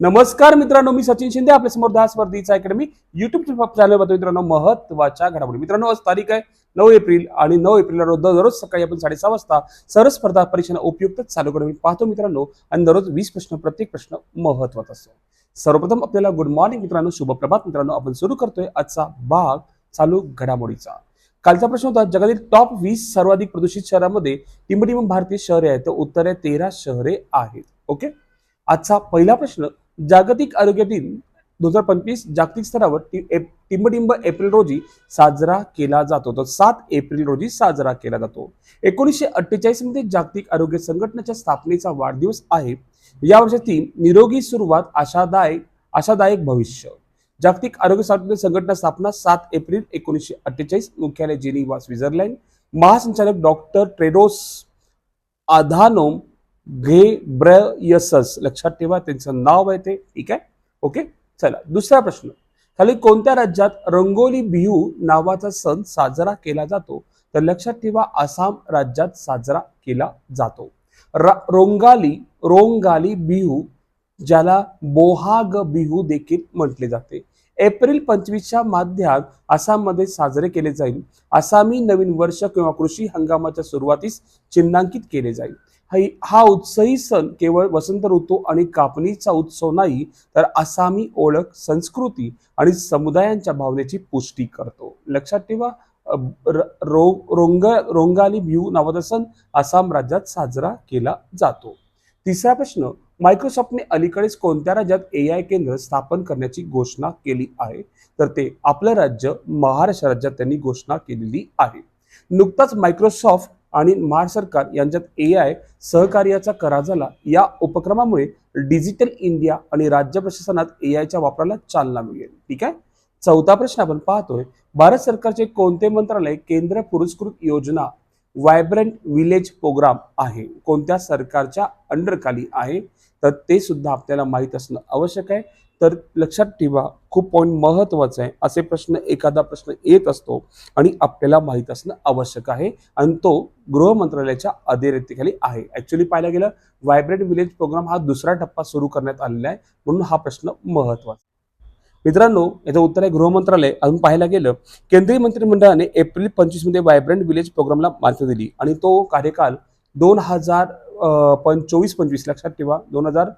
नमस्कार मित्रांनो मी सचिन शिंदे आपल्यासमोर दहा स्पर्धेचा अकॅडमी युट्यूब चॅनल बघतो मित्रांनो महत्त्वाच्या घडामोडी. मित्रांनो आज तारीख आहे नऊ एप्रिल आणि नऊ एप्रिलला रोज दररोज सकाळी आपण साडेसहा वाजता सर्व स्पर्धा परीक्षांना उपयुक्त चालू करून पाहतो मित्रांनो आणि दररोज वीस प्रश्न प्रत्येक प्रश्न महत्त्वाचा असतो. सर्वप्रथम आपल्याला गुड मॉर्निंग मित्रांनो शुभप्रभात मित्रांनो आपण सुरू करतोय आजचा भाग चालू घडामोडीचा. कालचा प्रश्न होता जगातील टॉप वीस सर्वाधिक प्रदूषित शहरामध्ये टिंबटिंब भारतीय शहरे आहेत तर उत्तर आहे तेरा शहरे आहेत. ओके? आजचा पहिला प्रश्न जागतिक आरोग्य दिन दोन हजार पंचवीस जागतिक स्तरावर एप- टिंबटिंब एप्रिल रोजी साजरा केला जातो. तर सात एप्रिल रोजी साजरा केला जातो. एकोणीसशे अठ्ठेचाळीसमध्ये जागतिक आरोग्य संघटनेच्या स्थापनेचा वाढदिवस आहे. या वर्षाची निरोगी सुरुवात आशादायक आशादायक भविष्य. जागतिक आरोग्य संघटना स्थापना सात एप्रिल एकोणीसशे अठ्ठेचाळीस मुख्यालय जेनिवा स्वित्झर्लंड. महासंचालक डॉक्टर ट्रेडोस आधानोम घेब्रयसस लक्षात ठेवा त्यांचं नाव आहे ते. ठीक आहे? ओके? चला दुसरा प्रश्न. खाली कोणत्या राज्यात रंगोली बिहू नावाचा सण साजरा केला जातो? तर लक्षात ठेवा आसाम राज्यात साजरा केला जातो. रोंगाली रोंगाली बिहू ज्याला बोहाग बिहू देखील म्हटले जाते. एप्रिल पंचवीसच्या माध्यात आसाममध्ये साजरे केले जाईल. आसामी नवीन वर्ष किंवा कृषी हंगामाच्या सुरुवातीस चिन्हांकित केले जाईल. हा- हा उत्सवी सण केवळ वसंत ऋतू आणि कापणीचा उत्सव नाही तर आसामी ओळख संस्कृती आणि समुदायांच्या भावनेची पुष्टी करतो. लक्षात ठेवा रो- रोंग रोंगाली बिहू नावाचा सण आसाम राज्यात साजरा केला जातो. तिसरा प्रश्न मायक्रोसॉफ्टने अलीकडेच कोणत्या राज्यात ए आय केंद्र स्थापन करण्याची घोषणा केली आहे? तर ते आपलं राज्य महाराष्ट्र राज्यात त्यांनी घोषणा केलेली आहे. नुकताच मायक्रोसॉफ्ट आणि महार सरकार यांच्यात ए आय सहकार्याचा करार झाला या उपक्रमामुळे डिजिटल इंडिया आणि राज्य प्रशासनात ए आयच्या वापराला चालना मिळेल. ठीक आहे? चौथा प्रश्न आपण पाहतोय. भारत सरकारचे कोणते मंत्रालय केंद्र पुरस्कृत योजना व्हायब्रंट विलेज प्रोग्राम आहे? कोणत्या सरकारच्या अंडरखाली आहे? तर ते सुद्धा आपल्याला माहीत असणं आवश्यक आहे. तर लक्षात ठेवा खूप पॉईंट महत्वाचं आहे. असे प्रश्न एखादा प्रश्न येत असतो आणि आपल्याला माहीत असणं आवश्यक आहे. आणि तो गृह मंत्रालयाच्या अधिरेतेखाली आहे. ऍक्च्युली पाहायला गेलं व्हायब्रेट विलेज प्रोग्राम हा दुसरा टप्पा सुरू करण्यात आलेला आहे. म्हणून हा प्रश्न महत्त्वाचा मित्रांनो याचं उत्तर आहे गृह मंत्रालय. अजून पाहायला गेलं केंद्रीय मंत्रिमंडळाने एप्रिल पंचवीसमध्ये व्हायब्रंट विलेज प्रोग्रामला मान्यता दिली. आणि तो कार्यकाल दोन हजार पण चोवीस पंचवीस लक्षात ठेवा. दोन हजार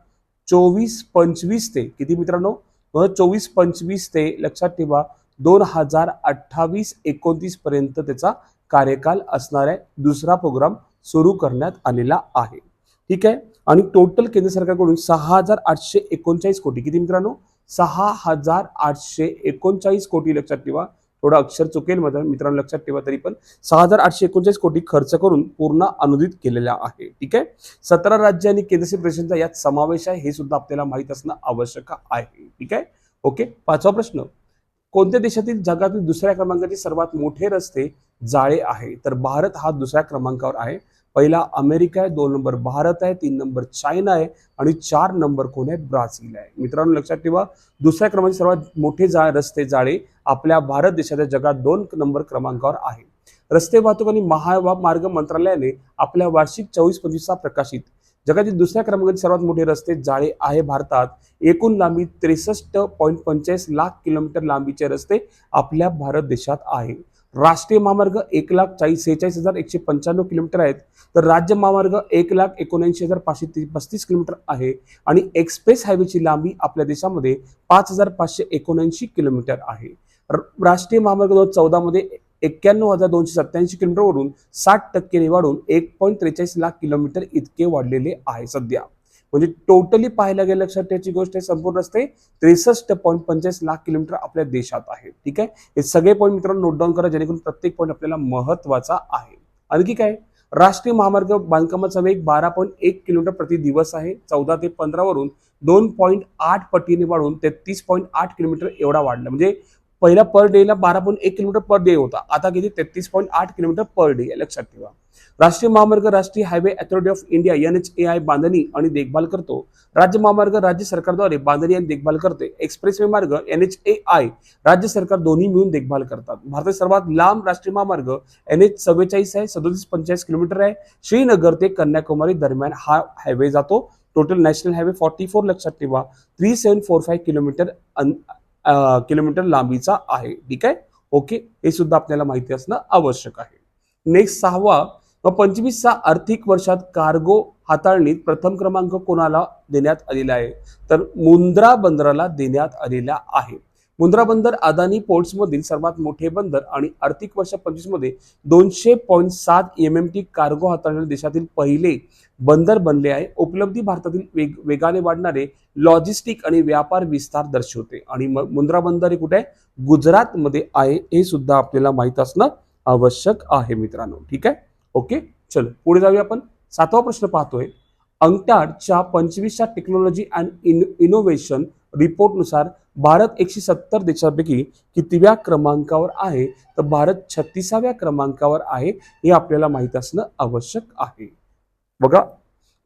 चोवीस पंचवीस ते किती मित्रांनो? दोन हजार चोवीस पंचवीस ते लक्षात ठेवा दोन हजार अठ्ठावीस एकोणतीस पर्यंत त्याचा कार्यकाल असणारा दुसरा प्रोग्राम सुरू करण्यात आलेला आहे. ठीक आहे? आणि टोटल केंद्र सरकारकडून सहा हजार आठशे एकोणचाळीस कोटी किती मित्रांनो? सहा हजार आठशे एकोणचाळीस कोटी लक्षात ठेवा. थोडं अक्षर चुकेल माझ्या मित्रांनो लक्षात ठेवा तरी पण सहा हजार आठशे एकोणचाळीस कोटी खर्च करून पूर्ण अनुदित केलेला आहे. ठीक आहे? सतरा राज्य आणि केंद्रशासित प्रदेशांचा यात समावेश आहे हे सुद्धा आपल्याला माहीत असणं आवश्यक आहे. ठीक आहे? ओके पाचवा प्रश्न. कोणत्या देशातील जगातील दुसऱ्या क्रमांकाचे सर्वात मोठे रस्ते जाळे आहे? तर भारत हा दुसऱ्या क्रमांकावर आहे. पहिला अमेरिका आहे दोन नंबर भारत आहे तीन नंबर चायना आहे आणि चार नंबर कोण आहे? ब्राझील आहे. मित्रांनो लक्षात ठेवा दुसऱ्या क्रमांकाचे सर्वात मोठे जा रस्ते जाळे आपल्या भारत देशाच्या जगात दोन नंबर क्रमांकावर आहे. रस्ते वाहतूक आणि महामार्ग मंत्रालयाने आपल्या वार्षिक चोवीस पंचवीसचा प्रकाशित जगातील दुसऱ्या क्रमांकाचे सर्वात मोठे रस्ते जाळे आहे भारतात. एकूण लांबी त्रेसष्ट पॉईंट पंचेचाळीस लाख किलोमीटर लांबीचे रस्ते आपल्या भारत देशात आहे. राष्ट्रीय महामार्ग एक लाख चाळीस सेहेचाळीस हजार एकशे पंच्याण्णव किलोमीटर आहेत. तर राज्य महामार्ग एक लाख एकोणऐंशी हजार पाचशे पस्तीस किलोमीटर आहे आणि एक्सप्रेस हायवेची लांबी आपल्या देशामध्ये पाच हजार पाचशे एकोणऐंशी किलोमीटर आहे. र- राष्ट्रीय महामार्ग दोन हजार चौदामध्ये एक्क्याण्णव हजार दोनशे सत्याऐंशी किलोमीटरवरून साठ टक्के वाढून एक पॉईंट त्रेचाळीस लाख किलोमीटर इतके वाढलेले आहे सध्या. म्हणजे टोटली पाहायला गेलं लक्षात त्याची गोष्ट संपूर्ण असते त्रेसष्ट पॉईंट पंचेचाळीस लाख किलोमीटर आपल्या देशात आहे. ठीक आहे? हे सगळे पॉईंट मित्रांनो नोट डाऊन करा जेणेकरून प्रत्येक पॉईंट आपल्याला महत्त्वाचा आहे. आणखी काय? राष्ट्रीय महामार्ग बांधकामाचा वेग बारा पॉईंट एक किलोमीटर प्रति दिवस आहे. चौदा ते पंधरा वरून दोन पॉईंट आठ पटीने वाढून तेहतीस पॉईंट आठ किलोमीटर एवढा वाढला. म्हणजे पहिला पर डेला बारा पॉईंट एक किलोमीटर पर डे होता. आता किती? तेहतीस पॉईंट आठ किलोमीटर पर डे लक्षात ठेवा. राष्ट्रीय महामार्ग राष्ट्रीय highway authority of India N H A I बांधणी आणि देखभाल करतो. राज्य महामार्ग राज्य सरकारद्वारे बांधणी आणि देखभाल करते. एक्सप्रेसवे मार्ग एन एच ए आय राज्य सरकार दोन्ही मिळून देखभाल करतात. भारतात सर्वात लांब राष्ट्रीय महामार्ग एन एच चव्वेचाळीस आहे सदोतीस पंचेचाळीस किलोमीटर आहे. श्रीनगर ते कन्याकुमारी दरम्यान हा हायवे जातो. Total national highway forty four लक्षात ठेवा. Three seven four five kilometre अन- किलोमीटर लांबीचा आहे. ठीक आहे? ओके? हे सुद्धा आपल्याला माहिती असणं आवश्यक आहे. नेक्स्ट सहावा व पंचवीसचा आर्थिक वर्षात कार्गो हाताळणीत प्रथम क्रमांक कोणाला देण्यात आलेला आहे? तर मुंद्रा बंदराला देण्यात आलेला आहे. मुंद्रा बंदर अदानी पोर्ट्समधील सर्वात मोठे बंदर आणि आर्थिक वर्ष पंचवीसमध्ये दोनशे पॉईंट सात एम एम टी कार्गो हाताळणारे देशातील पहिले बंदर बनले आहे. उपलब्धी भारतातील वेग वेगाने वाढणारे लॉजिस्टिक आणि व्यापार विस्तार दर्शवते. आणि मुंद्रा बंदर हे कुठे? आहे गुजरातमध्ये आहे. हे सुद्धा आपल्याला माहीत असणं आवश्यक आहे मित्रांनो. ठीक आहे? ओके? चलो पुढे जाऊया आपण. सातवा प्रश्न पाहतोय. अंकटाडच्या पंचवीसच्या टेक्नॉलॉजी अँड इन इनोव्हेशन रिपोर्टनुसार भारत एकशे सत्तर देशांपैकी कितव्या क्रमांकावर आहे? तर भारत छत्तीसाव्या क्रमांकावर आहे हे आपल्याला माहीत असणं आवश्यक आहे. बघा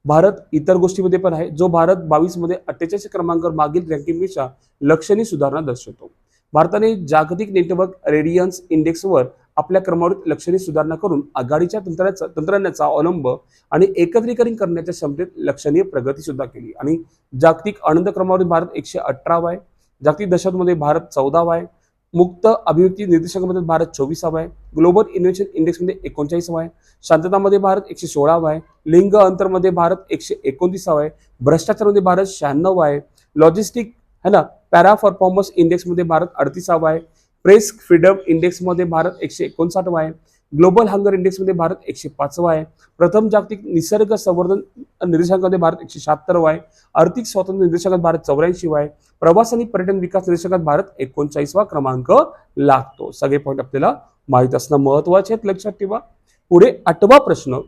भारत इतर गोष्टीमध्ये पण आहे. जो भारत बावीसमध्ये अठ्ठेचाळीस क्रमांकावर मागील रँकिंगपेक्षा लक्षणीय सुधारणा दर्शवतो. भारताने जागतिक नेटवर्क रेडियन्स इंडेक्सवर आपल्या क्रमावरीत लक्षणीय सुधारणा करून आघाडीच्या तंत्राचा तंत्रज्ञानाचा अवलंब आणि एकत्रीकरण करण्याच्या क्षमतेत लक्षणीय प्रगती सुद्धा केली. आणि जागतिक आनंद क्रमावरील भारत एकशे अठरावा आहे. जागतिक दशकमध्ये भारत चौदावा आहे. मुक्त अभिव्यक्ती निर्देशकामध्ये भारत चोवीसावा आहे. ग्लोबल इनोव्हेशन इंडेक्समध्ये एकोणचाळीसावा आहे. शांततामध्ये भारत एकशे सोळावा आहे. लिंग अंतरमध्ये भारत एकशे एकोणतीसावा आहे. भ्रष्टाचारमध्ये भारत शहाण्णव आहे. लॉजिस्टिक है ना? पॅरा परफॉर्मन्स इंडेक्समध्ये भारत अडतीसावा आहे. प्रेस फ्रीडम इंडेक्समध्ये भारत एकशे एकोणसाठवा आहे. ग्लोबल हंगर इंडेक्समध्ये भारत एकशे पाचवा आहे. प्रथम जागतिक निसर्ग संवर्धन निर्देशांकामध्ये भारत एकशे शहात्तरवा आहे. आर्थिक स्वातंत्र्य निर्देशांकात भारत चौऱ्याऐंशीवा आहे. प्रवास आणि पर्यटन विकास निर्देशांकात भारत एकोणचाळीसवा क्रमांक लागतो. सगळे पॉईंट आपल्याला माहीत असणं महत्त्वाचे आहेत लक्षात ठेवा. पुढे आठवा प्रश्न.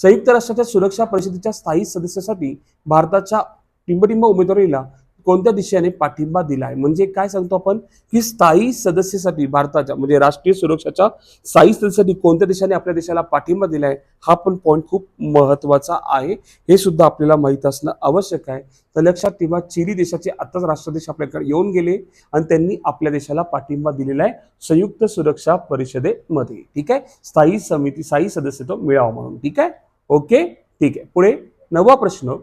संयुक्त राष्ट्राच्या सुरक्षा परिषदेच्या स्थायी सदस्यासाठी भारताच्या टिंबटिंब उमेदवारीला कोणत्या दिशेने पाठिंबा दिला आहे म्हणजे काय सांगतो आपण? की स्थायी सदस्यासाठी भारताच्या म्हणजे राष्ट्रीय सुरक्षाच्या स्थायी सदस्यासाठी कोणत्या देशाने आपल्या देशाला पाठिंबा दिलाय? हा पण पॉईंट खूप महत्त्वाचा आहे. हे सुद्धा आपल्याला माहीत असणं आवश्यक आहे. तर लक्षात ठेवा चिली देशाचे आताच राष्ट्राध्यक्ष आपल्याकडे येऊन गेले आणि त्यांनी आपल्या देशाला पाठिंबा दिलेला आहे संयुक्त सुरक्षा परिषदेमध्ये. ठीक आहे? स्थायी समिती स्थायी सदस्यत्व मिळावं म्हणून. ठीक आहे? ओके? ठीक आहे. पुढे नवा प्रश्न.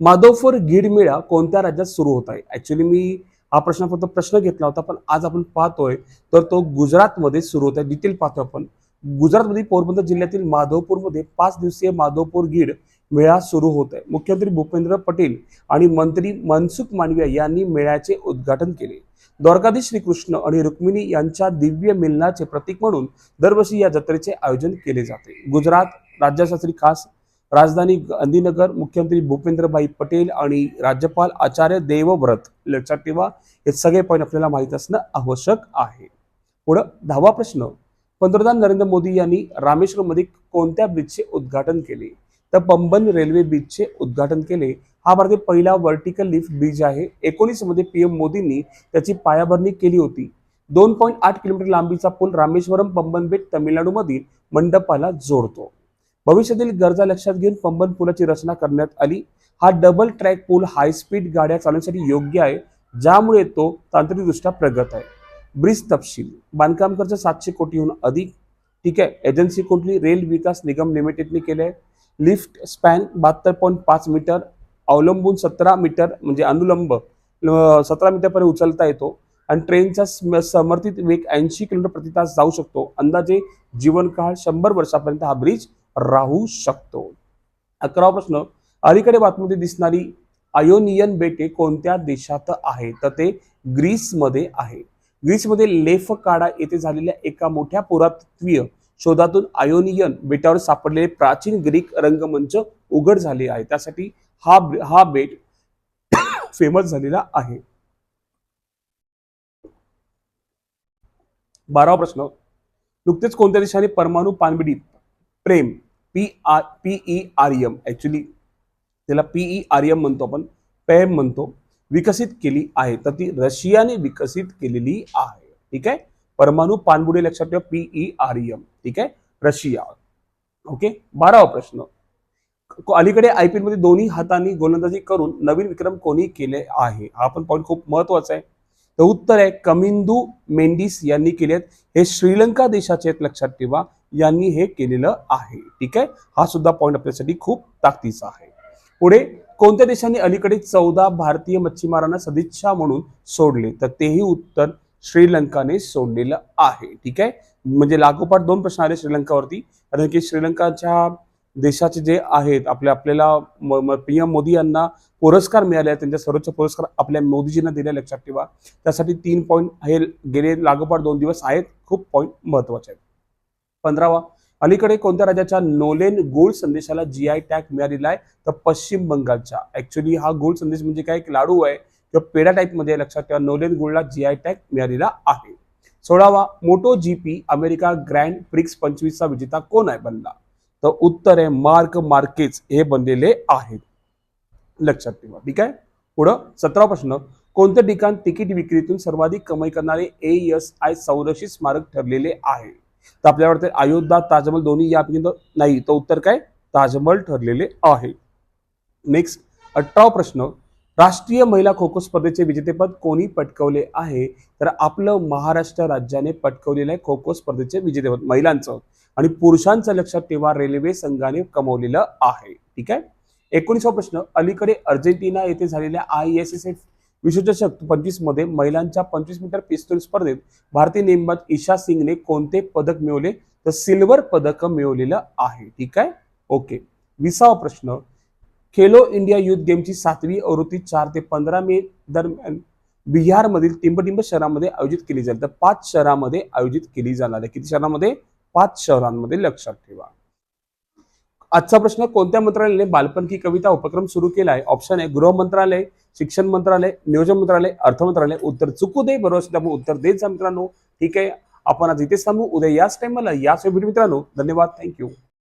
माधवपूर गीड मेळा कोणत्या राज्यात सुरू होत आहे? ऍक्च्युली मी हा प्रश्न फक्त प्रश्न घेतला होता पण आज आपण पाहतोय तर तो गुजरातमध्ये सुरू होत आहे. डिटेल पाहतो आपण. गुजरातमध्ये पोरबंदर जिल्ह्यातील माधवपूरमध्ये पाच दिवसीय माधवपूर गीड मेळा सुरू होत आहे. मुख्यमंत्री भूपेंद्र पटेल आणि मंत्री मनसुख मांडविया यांनी मेळ्याचे उद्घाटन केले. द्वारकाधीश श्रीकृष्ण आणि रुक्मिणी यांच्या दिव्य मिलनाचे प्रतीक म्हणून दरवर्षी या जत्रेचे आयोजन केले जाते. गुजरात राज्याशास्त्री खास राजधानी गांधीनगर मुख्यमंत्री भूपेंद्रभाई पटेल आणि राज्यपाल आचार्य देवव्रत लक्षात ठेवा हे सगळे पॉईंट आपल्याला माहीत असणं आवश्यक आहे. पुढं दहावा प्रश्न. पंतप्रधान नरेंद्र मोदी यांनी रामेश्वरमध्ये कोणत्या ब्रिजचे उद्घाटन केले? तर पंबन रेल्वे ब्रिजचे उद्घाटन केले. हा भारतीय पहिला व्हर्टिकल लिफ्ट ब्रिज आहे. एकोणीसमध्ये पीएम मोदींनी त्याची पायाभरणी केली होती. दोन पॉईंट आठ किलोमीटर लांबीचा पूल रामेश्वरम पंबन बेट तमिळनाडूमधील मंडपाला जोडतो. भविष्यातील गरजा लक्षात घेऊन पंबन पुलाची रचना करण्यात आली. हा डबल ट्रॅक पूल हाय स्पीड गाड्या चालवण्यासाठी योग्य आहे ज्यामुळे तो तांत्रिकदृष्ट्या प्रगत आहे. ब्रिज तपशील. बांधकाम खर्च सातशे कोटीहून अधिक. ठीक आहे एजन्सी कुठली? रेल विकास निगम लिमिटेडने केले आहे लिफ्ट स्पॅन बहात्तर पॉईंट पाच मीटर. अवलंबून सतरा मीटर म्हणजे अनुलंब सतरा मीटरपर्यंत उचलता येतो. आणि ट्रेनचा स्म- समर्थित वेग ऐंशी किलोमीटर प्रति तास जाऊ शकतो. अंदाजे जीवनकाळ शंभर वर्षापर्यंत हा ब्रिज राहू शकतो. अकरावा प्रश्न अलीकडे बातमीमध्ये दिसणारी आयोनियन बेटे कोणत्या देशात आहे? तर ते ग्रीसमध्ये आहे. ग्रीसमध्ये लेफकाडा येथे झालेल्या एका मोठ्या पुरातत्वीय शोधातून आयोनियन बेटावर सापडलेले प्राचीन ग्रीक रंगमंच उघड झाले आहे. त्यासाठी हा हा बेट फेमस झालेला आहे. बारावा प्रश्न नुकतेच कोणत्या देशाने परमाणु पाणबिडी प्रेम P R PE R M actually त्याला पीई आर एम म्हणतो आपण. पेम म्हणतो. विकसित केली आहे. तर ती रशियाने विकसित केलेली आहे. ठीक आहे? परमाणु पाणबुडे लक्षात ठेवा. पीई आर एम ठीक आहे? रशिया. ओके? बारावा प्रश्न. अलीकडे आय पी मध्ये दोन्ही हातांनी गोलंदाजी करून नवीन विक्रम कोणी केले आहे? हा पण पॉईंट खूप महत्त्वाचा आहे. तर उत्तर आहे कमिंदू मेंडिस यांनी केले आहेत हे श्रीलंका देशाचे आहेत लक्षात ठेवा. यांनी हे केलेलं आहे. ठीक आहे? हा सुद्धा पॉईंट आपल्यासाठी खूप ताकदीचा आहे. पुढे कोणत्या देशांनी अलीकडे चौदा भारतीय मच्छीमारांना सदिच्छा म्हणून सोडले? तर तेही उत्तर श्रीलंकाने सोडलेलं आहे. ठीक आहे? म्हणजे लागोपाठ दोन प्रश्न आले श्रीलंकावरती. कारण की श्रीलंकाच्या देशाचे जे आहेत आपल्या आपल्याला पी एम मोदी यांना पुरस्कार मिळाले आहेत त्यांच्या सर्वोच्च पुरस्कार आपल्या मोदीजींना दिले लक्षात ठेवा. त्यासाठी तीन पॉईंट हे गेले लागोपाठ दोन दिवस आहेत. खूप पॉईंट महत्त्वाचे आहेत. पंधरावा. अलीकडे कोणत्या राज्याच्या नोलेन गोल्ड संदेशाला जी आय टॅग मिळालेला आहे तर पश्चिम बंगालच्या. ऍक्च्युली हा गोल्ड संदेश म्हणजे काय? एक लाडू आहे. किंवा पेढा टाईपमध्ये लक्षात ठेवा नोलेन गोल्डला जी आय टॅग मिळालेला आहे. सोळावा motor G P America Grand Prix पंचवीसचा विजेता कोण आहे बनला? तर उत्तर आहे मार्क मार्केज हे बनलेले आहेत. लक्षात ठेवा ठीक आहे? पुढं सतरा प्रश्न. कोणतं ठिकाण तिकीट विक्रीतून सर्वाधिक कमाई करणारे ए एस आय संरक्षित स्मारक ठरलेले आहे? तर आपल्याला वाटतं अयोध्या ताजमहल दोन्ही यापैकी नाही तर उत्तर काय? ताजमहल ठरलेले आहे. नेक्स्ट अठरावा प्रश्न. राष्ट्रीय महिला खो खो स्पर्धेचे विजेतेपद कोणी पटकवले आहे? तर आपलं महाराष्ट्र राज्याने पटकवलेलं आहे खो खो स्पर्धेचे विजेतेपद महिलांचं. आणि पुरुषांचं लक्षात ठेवा रेल्वे संघाने कमवलेलं आहे. ठीक आहे? एकोणीसावा प्रश्न. अलीकडे अर्जेंटिना येथे झालेल्या आय एस एस एफ विश्वचषक पंचवीसमध्ये महिलांच्या पंचवीस मीटर पिस्तूल स्पर्धेत भारतीय नेमबाज ईशा सिंगने कोणते पदक मिळवले? तर सिल्वर पदक मिळवलेलं आहे. ठीक आहे? ओके. विसावा प्रश्न. खेलो इंडिया युथ गेमची सातवी आवृत्ती चार ते पंधरा मे दरम्यान बिहारमधील टिंबटिंब शहरामध्ये आयोजित केली जाईल. तर पाच शहरामध्ये आयोजित केली जाणार आहे. किती शहरामध्ये? पाच शहरांमध्ये लक्षात ठेवा. आजचा प्रश्न कोणत्या मंत्रालयाने बालपण की कविता उपक्रम सुरू केला आहे? ऑप्शन आहे गृह मंत्रालय. शिक्षण मंत्रालय नियोजन मंत्रालय अर्थ मंत्रालय उत्तर चुकू दे बरोबर त्यामुळे उत्तर देत जा मित्रांनो. ठीक आहे? आपण आज इथेच थांबू. उद्या याच टाइमला याच व्हिडिओ मित्रांनो. धन्यवाद. थँक्यू